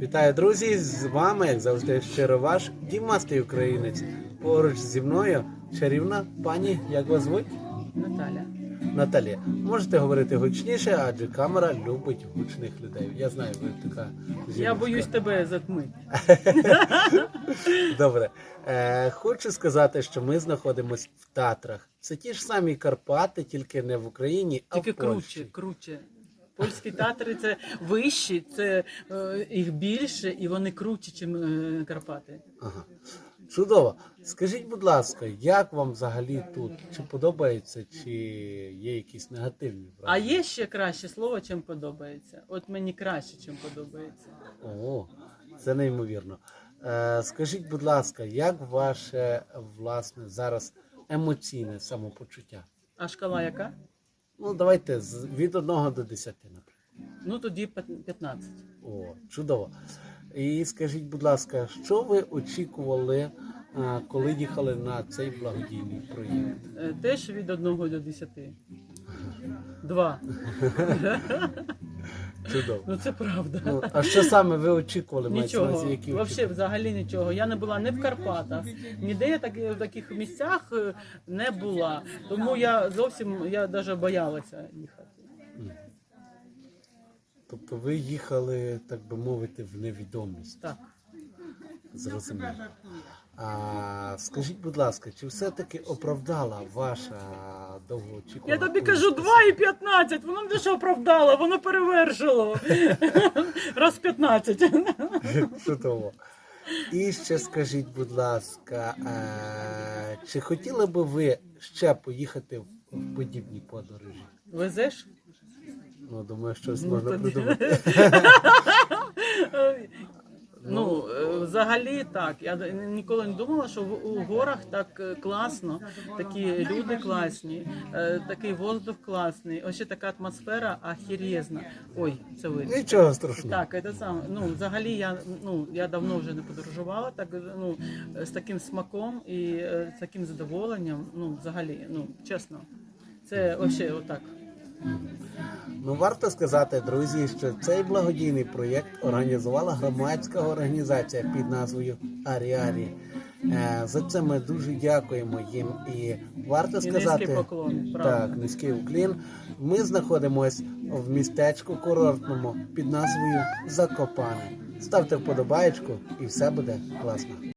Вітаю, друзі! З вами, як завжди, щиро ваш Дімастий українець. Поруч зі мною чарівна пані, як вас звуть? Наталя. Наталія. Можете говорити гучніше, адже камера любить гучних людей. Я знаю, ви така жіночка. Я боюсь тебе затмити. Добре. Е, хочу сказати, що ми знаходимося в Татрах. Це ті ж самі Карпати, тільки не в Україні, а Тільки в Польщі. круче, круче. Польські театри це вищі, це е, їх більше і вони круче, ніж е, Карпати. Ага. Чудово. Скажіть, будь ласка, як вам взагалі тут? Чи подобається, чи є якісь негативні враження? А є ще краще слово, чим подобається. От мені краще, чим подобається. О, це неймовірно. Е, скажіть, будь ласка, як ваше власне зараз емоційне самопочуття? А шкала яка? Ну, давайте з- від 1 до 10, наприклад. Ну тоді пят- 15. О, чудово. І скажіть, будь ласка, що ви очікували, е, коли їхали на цей благодійний проєкт? Е, Теж від 1 до 10. Два. Чудово. Ну це правда. Ну, а що саме ви очікували? мається на Нічого, увазі, які вообще очікування? взагалі нічого. Я не була не в Карпатах, ніде я так, в таких місцях е, не була. Тому я зовсім я навіть боялася їхати. Тобто ви їхали, так би мовити, в невідомість. Так. Зрозуміло. А скажіть, будь ласка, чи все-таки оправдала ваша довгоочікувана... Я тобі кажу 2,15, воно не що оправдало, воно перевершило. Раз 15. Чудово. І ще скажіть, будь ласка, е, чи хотіли би ви ще поїхати в подібні подорожі? Везеш? Ну, думаю, щось Ну, можна придумати. Ну, е, взагалі так. Я ніколи не думала, що в- у горах так е, класно, такі люди класні, е, такий воздух класний, ось ще така атмосфера ахірєзна. Ой, це ви. Нічого страшного. Так, це саме. Ну, взагалі, я ну я давно вже не подорожувала, так ну з таким смаком і е, з таким задоволенням. Ну, взагалі, ну чесно, це вообще отак. Ну, варто сказати, друзі, що цей благодійний проєкт організувала громадська організація під назвою Аріарі. Е, За це ми дуже дякуємо їм. І варто І сказати, низький поклон, так, низький уклін. Ми знаходимося в містечку курортному під назвою Закопане. Ставте вподобаєчку і все буде класно.